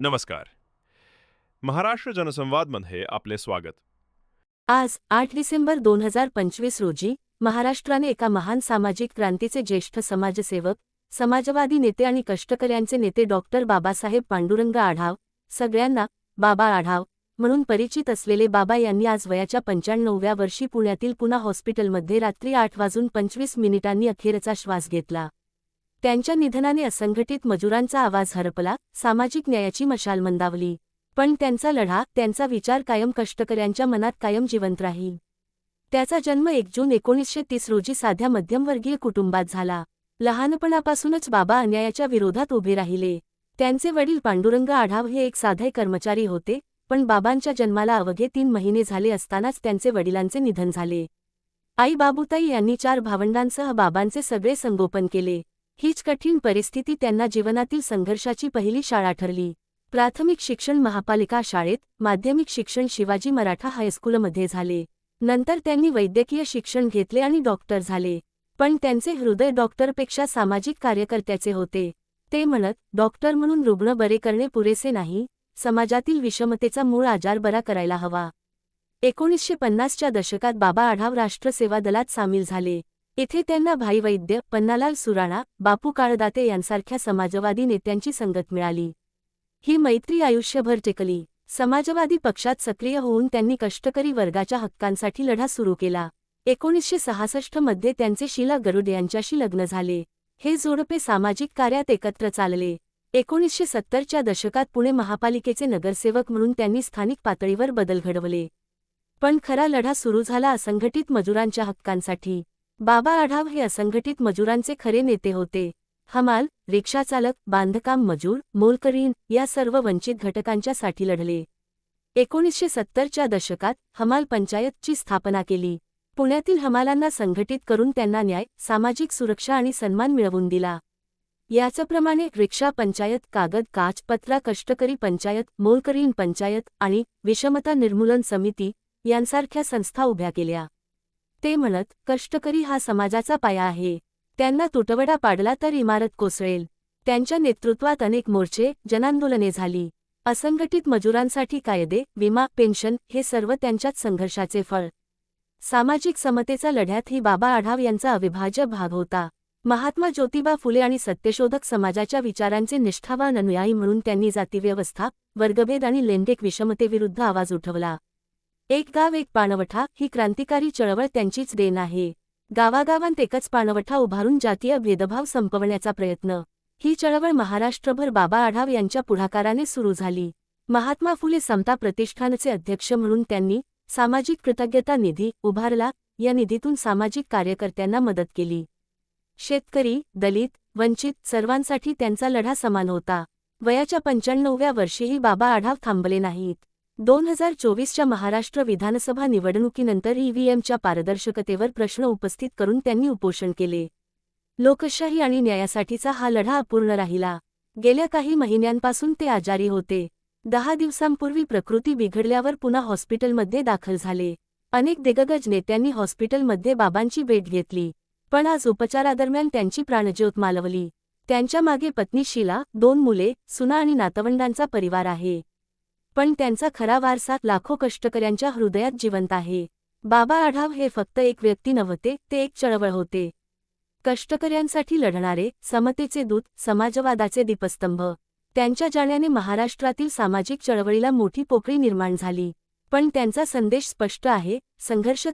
नमस्कार. महाराष्ट्र जनसंवादमध्ये आपले स्वागत. आज आठ डिसेंबर दोन हजार पंचवीस रोजी महाराष्ट्राने एका महान सामाजिक क्रांतीचे ज्येष्ठ समाजसेवक समाजवादी नेते आणि कष्टकऱ्यांचे नेते डॉक्टर बाबासाहेब पांडुरंग आढाव सगळ्यांना बाबा आढाव म्हणून परिचित असलेले बाबा यांनी आज वयाच्या पंच्याण्णवव्या वर्षी पुण्यातील पुना हॉस्पिटलमध्ये रात्री आठ वाजून पंचवीस मिनिटांनी अखेरचा श्वास घेतला. त्यांच्या निधनाने असंघटित मजुरांचा आवाज हरपला सामाजिक न्यायाची मशाल मंदावली. पण त्यांचा लढा त्यांचा विचार कायम कष्टकऱ्यांच्या मनात कायम जिवंत राहील. त्याचा जन्म एक जून एकोणीसशे तीस रोजी साध्या मध्यमवर्गीय कुटुंबात झाला. लहानपणापासूनच बाबा अन्यायाच्या विरोधात उभे राहिले. त्यांचे वडील पांडुरंग आढाव हे एक साधे कर्मचारी होते पण बाबांच्या जन्माला अवघे तीन महिने झाले असतानाच त्यांचे वडिलांचे निधन झाले. आई बाबूताई यांनी चार भावंडांसह बाबांचे सगळे संगोपन केले. हीच कठीण परिस्थिती त्यांना जीवनातील संघर्षाची पहिली शाळा ठरली. प्राथमिक शिक्षण महापालिका शाळेत माध्यमिक शिक्षण शिवाजी मराठा हायस्कूलमध्ये झाले. नंतर त्यांनी वैद्यकीय शिक्षण घेतले आणि डॉक्टर झाले. पण त्यांचे हृदय डॉक्टरपेक्षा सामाजिक कार्यकर्त्याचे होते. ते म्हणत डॉक्टर म्हणून रुग्ण बरे करणे पुरेसे नाही. समाजातील विषमतेचा मूळ आजार बरा करायला हवा. एकोणीसशे पन्नासच्या दशकात बाबा आढाव राष्ट्रसेवा दलात सामील झाले. इथे त्यांना भाई वैद्य पन्नालाल सुराणा बापू काळदाते यांसारख्या समाजवादी नेत्यांची संगत मिळाली. ही मैत्री आयुष्यभर टेकली. समाजवादी पक्षात सक्रिय होऊन त्यांनी कष्टकरी वर्गाच्या हक्कांसाठी लढा सुरू केला. एकोणीसशे सहासष्टमध्ये त्यांचे शीला गरुड यांच्याशी लग्न झाले. हे जोडपे सामाजिक कार्यात एकत्र चालले. एकोणीसशे सत्तरच्या दशकात पुणे महापालिकेचे नगरसेवक म्हणून त्यांनी स्थानिक पातळीवर बदल घडवले. पण खरा लढा सुरू झाला असंघटित मजुरांच्या हक्कांसाठी. बाबा आढाव हे असंघटित मजुरांचे खरे नेते होते. हमाल रिक्षाचालक बांधकाम मजूर मोलकरीन या सर्व वंचित घटकांच्यासाठी लढले. एकोणीसशे सत्तरच्या दशकात हमाल पंचायतची स्थापना केली. पुण्यातील हमालांना संघटित करून त्यांना न्याय सामाजिक सुरक्षा आणि सन्मान मिळवून दिला. याचप्रमाणे रिक्षा पंचायत कागद काच पत्रा कष्टकरी पंचायत मोलकरीन पंचायत आणि विषमता निर्मूलन समिती यांसारख्या संस्था उभ्या केल्या. ते म्हणत कष्टकरी हा समाजाचा पाया आहे. त्यांना तुटवडा पाडला तर इमारत कोसळेल. त्यांच्या नेतृत्वात अनेक मोर्चे जनांदोलने झाली. असंघटित मजुरांसाठी कायदे विमा पेन्शन हे सर्व त्यांच्यात संघर्षाचे फळ. सामाजिक समतेचा लढ्यात ही बाबा आढाव यांचा अविभाज्य भाग होता. महात्मा ज्योतिबा फुले आणि सत्यशोधक समाजाच्या विचारांचे निष्ठावान अनुयायी म्हणून त्यांनी जातीव्यवस्था वर्गभेद आणि लैंगिक विषमतेविरुद्ध आवाज उठवला. एक गाव एक पाणवठा ही क्रांतिकारी चळवळ त्यांचीच देण आहे. गावागावांत एकच पाणवठा उभारून जातीय भेदभाव संपवण्याचा प्रयत्न. ही चळवळ महाराष्ट्रभर बाबा आढाव यांच्या पुढाकाराने सुरू झाली. महात्मा फुले समता प्रतिष्ठानचे अध्यक्ष म्हणून त्यांनी सामाजिक कृतज्ञता निधी उभारला या निधीतून सामाजिक कार्यकर्त्यांना मदत केली. शेतकरी दलित वंचित सर्वांसाठी त्यांचा लढा समान होता. वयाच्या पंच्याण्णवव्या वर्षीही बाबा आढाव थांबले नाहीत. दोन हजार चोवीसच्या महाराष्ट्र विधानसभा निवडणुकीनंतर ईव्हीएमच्या पारदर्शकतेवर प्रश्न उपस्थित करून त्यांनी उपोषण केले. लोकशाही आणि न्यायासाठीचा हा लढा अपूर्ण राहिला. गेल्या काही महिन्यांपासून ते आजारी होते. दहा दिवसांपूर्वी प्रकृती बिघडल्यावर पुन्हा हॉस्पिटलमध्ये दाखल झाले. अनेक दिग्गज नेत्यांनी हॉस्पिटलमध्ये बाबांची भेट घेतली. पण आज उपचारादरम्यान त्यांची प्राणज्योत मालवली. त्यांच्या मागे पत्नी शिला दोन मुले सुना आणि नातवंडांचा परिवार आहे. पण त्यांचा खरा वारसा लाखो कष्टकऱ्यांच्या हृदयात जिवंत आहे. बाबा आढाव हे फक्त एक व्यक्ती नव्हते ते एक चळवळ होते. कष्टकऱ्यांसाठी लढणारे समतेचे दूत समाजवादाचे दीपस्तंभ. त्यांच्या जाण्याने महाराष्ट्रातील सामाजिक चळवळीला मोठी पोकळी निर्माण झाली. पण त्यांचा संदेश स्पष्ट आहे संघर्ष